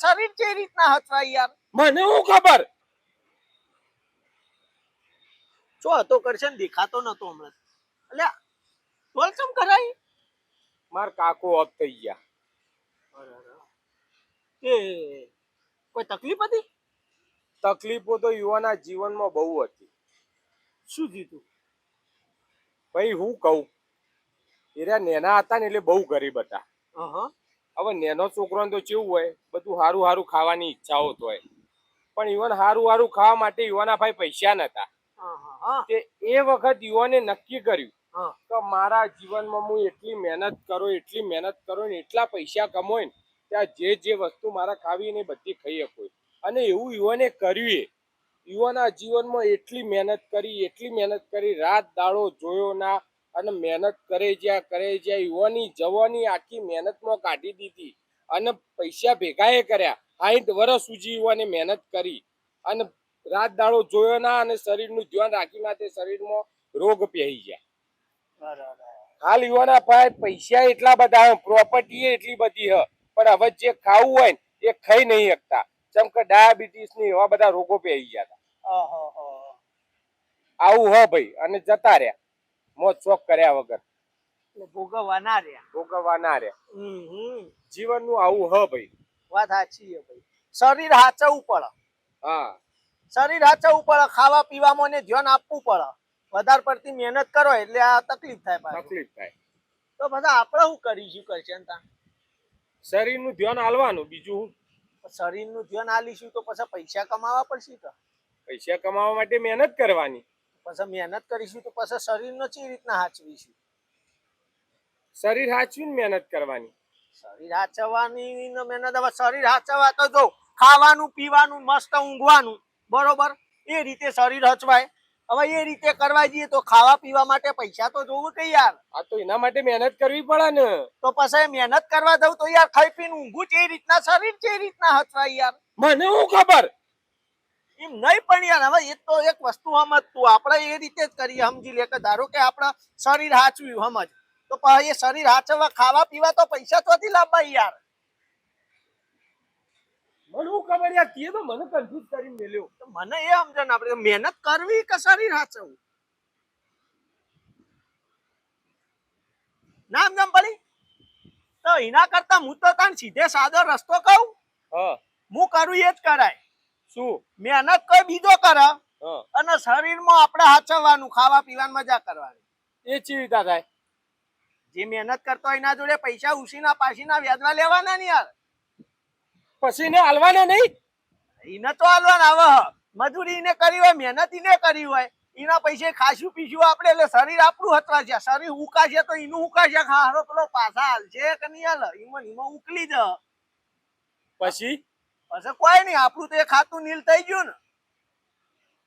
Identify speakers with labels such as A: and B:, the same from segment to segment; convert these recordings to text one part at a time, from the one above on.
A: શરીર જે રીતના હચવાય યાર
B: મને હું ખબર?
A: શું હતો કરશે ને દેખાતો નતો હમણાં. એટલે બોલ કેમ કરાય?
B: માર કાકો અપ થઈ ગયા.
A: કે કોઈ તકલીફ હતી?
B: તકલીફો તો યુવાના જીવનમાં બહુ હતી.
A: શું જીતું
B: ભાઈ હું કહું એરા નેના હતા ને એટલે બહુ ગરીબ હતા.
A: હા
B: હવે નેનો છોકરો તો કેવું હોય બધું સારું સારું ખાવાની ઈચ્છાઓ તો હોય. પણ યુવાન સારું સારું ખાવા માટે યુવાના ભાઈ પૈસા નતા. તે એ વખત યુવાને નક્કી કર્યું તો મારા જીવનમાં હું એટલી મહેનત કરો એટલી મહેનત કરો ને એટલા પૈસા કમાય ને ત્યાં જે જે વસ્તુ મારા ખાવી ને બધી ખાઈ શકો. અને એવું યુવાને કર્યું એ. યુવાના જીવનમાં એટલી મહેનત કરી એટલી મહેનત કરી રાત દાડો જોયો ના અને મહેનત કરે જ્યાં કરે જ્યાં યુવાની જવાની આખી મહેનતમાં કાઢી દીધી અને પૈસા ભેગાએ કર્યા. સાઠ વર્ષ સુધી યુવાને મહેનત કરી અને રાત દાડો જોયો ના અને શરીરનું ધ્યાન રાખી માટે શરીરમાં રોગ પહેરી
A: જાય
B: હાલ યુવાના પાસે પૈસા એટલા બધા પ્રોપર્ટી એટલી બધી હ પણ હવે જે ખાવું હોય ને એ ખાઈ નહીં શકતા. જેમ કે ડાયાબિટીસની એવા બધા રોગો પહેરી ગયા હતા. આવું હ ભાઈ અને જતા રહ્યા. મોજ શોખ કર્યા વગર.
A: ભોગવવાના રહ્યા.
B: ભોગવવાના રહ્યા. જીવનનું આવું હ ભાઈ.
A: વાત સાચી છે ભાઈ. શરીર હાચવું પડે.
B: હા.
A: શરીર હાચવું પડે ખાવા પીવામાં ને ધ્યાન આપવું પડે. વધારે પડતી મહેનત કરો એટલે આ તકલીફ થાય
B: તકલીફ થાય.
A: તો બધા આપણે શું કરીશું કરશે
B: શરીરનું ધ્યાન આલવાનું બીજું?
A: શરીરનું ધ્યાન આલીશું તો પછી પૈસા કમાવા પડશે તો.
B: પૈસા કમાવા માટે મહેનત કરવાની.
A: પછી મહેનત કરીશું તો પછી શરીરનો ચી રીતના હાચવીશું?
B: શરીર હાચવીને મહેનત કરવાની.
A: શરીર હાચવવાની મહેનત હવે શરીર હાચવવા તો જો ખાવાનું પીવાનું મસ્ત ઊંઘવાનું બરોબર? એ રીતે શરીર હચવાય. હવે એ રીતે કરવા જઈએ તો ખાવા પીવા માટે પૈસા તો જોવું કે યાર?
B: આ તો એના માટે મહેનત કરવી પડે ને.
A: તો પછી મહેનત કરવા દઉં તો યાર ખાઈ પીને ઊંઘું છે એ રીતના શરીર છે એ રીતના હચવાય યાર.
B: મને હું ખબર?
A: એમ નહીં પણ યાર હવે એ તો એક વસ્તુ સમજતું. આપણે એ રીતે જ કરીએ સમજી લે કે ધારો કે આપણે શરીર હાચવ્યું સમજ. તો એ શરીર હાચવવા ખાવા પીવા તો પૈસા ચોથી લાવવા યાર.
B: મને હું ખબર યાર તે તો મને કન્ફ્યુઝ કરીને મેલ્યો.
A: મને એ સમજણ આપણે મહેનત કરવી કે શરીર હાચવવું? ના સમજણ પડી? તો એના કરતા હું તો તને સીધે સાદો રસ્તો કહું.
B: હું
A: કરું એ જ કરાય.
B: શું?
A: મહેનત કોઈ બીજો કરે? અને શરીરમાં આપણે હાચવવાનું ખાવા પીવાની મજા કરવાની.
B: એ ચીવિતા થાય
A: જે મહેનત કરતો હોય એના જોડે પૈસા ઉસીના પાસીના વ્યાજમાં લેવાના નહીં યાર
B: પછી ને હાલવાના નહીં?
A: એને તો હાલવાના. આવે. મજૂરી એને કરી હોય મહેનત એને કરી હોય એના પૈસે ખાશું પીશું આપણે એટલે શરીર આપણું હતવા છે. શરીર ઉકાશે તો એનું ઉકાશે ખા હારો પેલો પાછા હાલશે કે નહીં હાલ? એમાં એમાં ઉકલી જ.
B: પછી?
A: પછી કોઈ નહીં, આપણું તો એ ખાતું નીલ થઈ ગયું ને.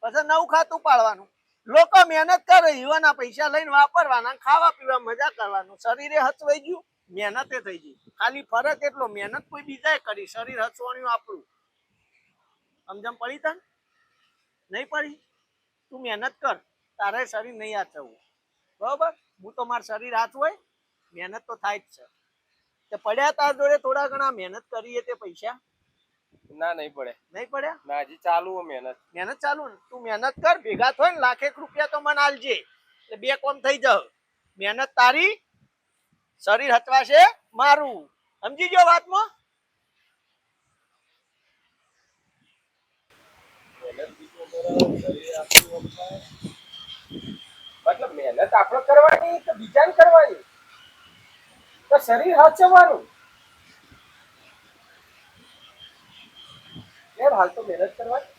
A: પછી નવું ખાતું પાડવાનું. લોકો મહેનત કરે યુવાના પૈસા લઈને વાપરવાના ખાવા પીવા મજા કરવાનું. શરીરે હચવાઈ ગયું, મહેનતે થઈ ગઈ. ખાલી ફરક એટલો, મહેનત કોઈ બીજાએ કરી, શરીર હચવાનું આપણું. સમજમ પડી તને? નહીં પડી? તું મહેનત કર, તારે શરીર નહીં હાચવવું. બરોબર? હું તો મારું શરીર હાચવાય, મહેનત તો થાય જ છે. તે પડ્યા તાર જોડે થોડા ઘણા મહેનત કરીએ તે પૈસા.
B: ના નહીં પડે.
A: નહીં પડે?
B: ના હજી ચાલુ મહેનત.
A: મહેનત ચાલુ ને? તું મહેનત કર ભેગા થાય ને લાખેક રૂપિયા તો મને આલજે. એટલે બે કોમ થઈ જાવ મહેનત તારી શરીર હતવાશે મારું. સમજી ગયો વાતમાં?
B: મતલબ મહેનત આપણે કરવાની કે બીજાને કરવાની? તો શરીર હાચવવાનું હાલ તો મહેનત કરવાની.